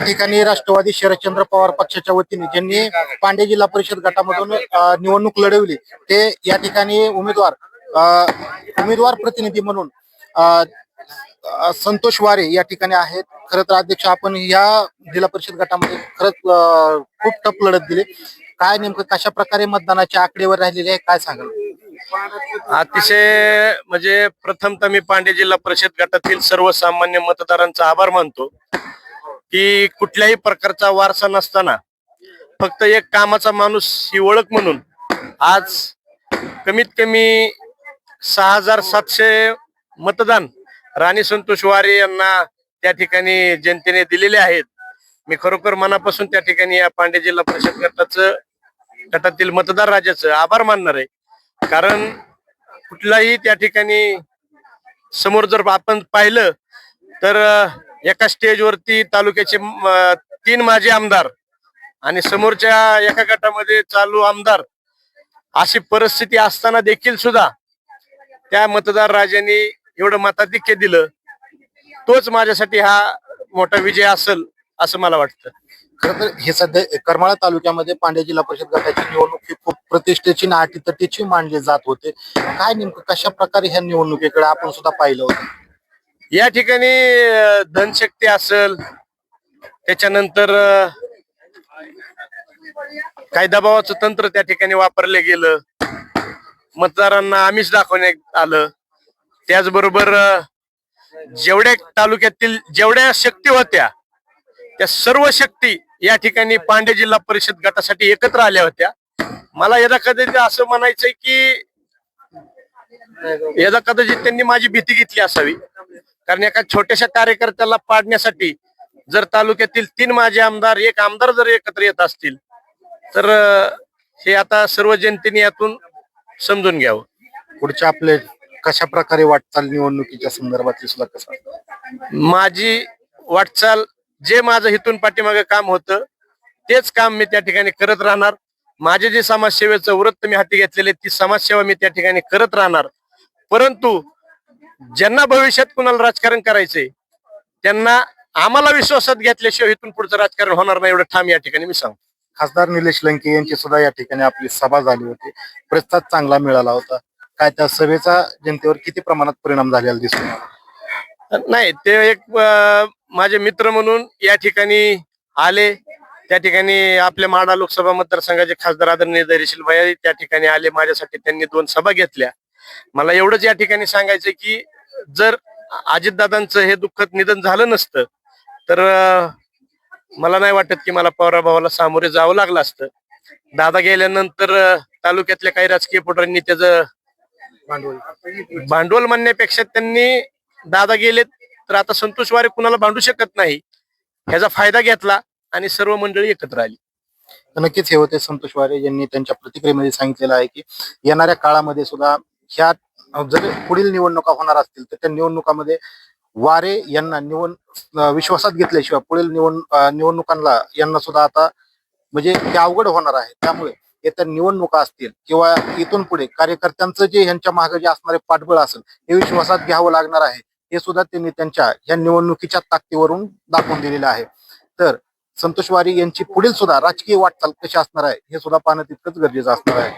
या ठिकाणी राष्ट्रवादी शरदचंद्र पवार पक्षाच्या वतीने ज्यांनी पांडे जिल्हा परिषद गटामधून निवडणूक लढवली ते या ठिकाणी उमेदवार उमेदवार प्रतिनिधी म्हणून अ, संतोष वारे या ठिकाणी आहेत. खरं तर अध्यक्ष आपण या जिल्हा परिषद गटामध्ये खरंच खूप टप लढत दिली. काय नेमकं कशा प्रकारे मतदानाच्या आकडेवर राहिलेली आहे काय सांगाल? अतिशय म्हणजे प्रथमतः मी पांडे जिल्हा परिषद गटातील सर्वसामान्य मतदारांचा आभार मानतो. की कुठल्याही प्रकारचा वारसा नसताना फक्त एक कामाचा माणूस ही ओळख म्हणून आज कमीत कमी सहा हजार सातशे मतदान राणी संतोष वारे यांना त्या ठिकाणी जनतेने दिलेले आहेत. मी खरोखर मनापासून त्या ठिकाणी या पांडे जिल्हा परिषद गटाचं गटातील मतदार राजाचं आभार मानणार आहे. कारण कुठलाही त्या ठिकाणी समोर जर आपण पाहिलं तर एका स्टेजवरती तालुक्याचे तीन माजी आमदार आणि समोरच्या एका गटामध्ये चालू आमदार अशी परिस्थिती असताना देखील सुद्धा त्या मतदार राजांनी एवढं मताधिक्य दिलं. तोच माझ्यासाठी हा मोठा विजय असेल असं मला वाटतं. खर तर हे सध्या करमाळा तालुक्यामध्ये पांडे जिल्हा परिषद गटाची निवडणूक ही खूप प्रतिष्ठेची आणि अटीतटीची मानली जात होते. काय नेमकं कशा प्रकारे ह्या निवडणुकीकडे आपण सुद्धा पाहिलं होतं? या ठिकाणी धनशक्ती असेल त्याच्यानंतर काही दबावाचं तंत्र त्या ठिकाणी वापरलं गेलं. मतदारांना आमिष दाखवण्यात आलं. त्याचबरोबर जेवढ्या तालुक्यातील जेवढ्या शक्ती होत्या त्या सर्व शक्ती या ठिकाणी पांडे जिल्हा परिषद गटासाठी एकत्र आल्या होत्या. मला यदा कदाचित असं म्हणायचंय की यदा कदाचित त्यांनी माझी भीती घेतली असावी. कारण एका छोट्याशा कार्यकर्त्याला पाडण्यासाठी जर तालुक्यातील तीन माझे आमदार एक आमदार जर एकत्र येत असतील तर हे आता सर्व जनतेने यातून समजून घ्यावं. पुढच्या आपले कशा प्रकारे वाटचाल निवडणुकीच्या संदर्भातली सुद्धा कसं माझी वाटचाल जे माझं हिथून पाठीमागे काम होतं तेच काम मी त्या ठिकाणी करत राहणार. माझे जे समाजसेवेचं वृत्त मी हाती घेतलेले ती समाजसेवा मी त्या ठिकाणी करत राहणार. परंतु ज्यांना भविष्यात कुणाला राजकारण करायचंय त्यांना आम्हाला विश्वासात घेतल्याशिवाय इथून पुढचं राजकारण होणार नाही एवढं ठाम या ठिकाणी मी सांगतो. खासदार निलेश लंके यांची सुद्धा या ठिकाणी आपली सभा झाली होती. प्रतिसाद चांगला मिळाला होता. काय त्या सभेचा जनतेवर किती प्रमाणात परिणाम झालेला दिसून? नाही ते एक माझे मित्र म्हणून या ठिकाणी आले. त्या ठिकाणी आपल्या माडा लोकसभा मतदारसंघाचे खासदार आदरणीय धैर्यशील भैया त्या ठिकाणी आले. माझ्यासाठी त्यांनी दोन सभा घेतल्या. मला एवढंच या ठिकाणी सांगायचं की जर अजितदादांचं हे दुःखद निधन झालं नसतं तर मला नाही वाटत की मला पवारभावाला सामोरे जावं लागलं असतं. दादा गेल्यानंतर तालुक्यातल्या काही राजकीय पोटांनी त्याचं भांडवल म्हणण्यापेक्षा त्यांनी दादा गेलेत तर आता संतोष वारे कुणाला भांडू शकत नाही ह्याचा फायदा घेतला आणि सर्व मंडळी एकत्र आली. नक्कीच हे होते संतोष वारे यांनी त्यांच्या प्रतिक्रियेमध्ये सांगितलेलं आहे की येणाऱ्या काळामध्ये सुद्धा ह्या जर पुढील निवडणुका होणार असतील तर त्या निवडणुकामध्ये वारे यांना निवड विश्वासात घेतल्याशिवाय पुढील निवड निवडणुकांना यांना सुद्धा आता म्हणजे ते अवघड होणार आहे. त्यामुळे येत्या निवडणुका असतील किंवा इथून पुढे कार्यकर्त्यांचं जे यांच्या मागे जे असणारे पाठबळ असेल हे विश्वासात घ्यावं लागणार आहे. हे सुद्धा त्यांनी त्यांच्या या निवडणुकीच्या ताकदीवरून दाखवून दिलेलं आहे. तर संतोष वारी यांची पुढील सुद्धा राजकीय वाटचाल कशी असणार आहे हे सुद्धा पाहणं तितकंच गरजेचं असणार आहे.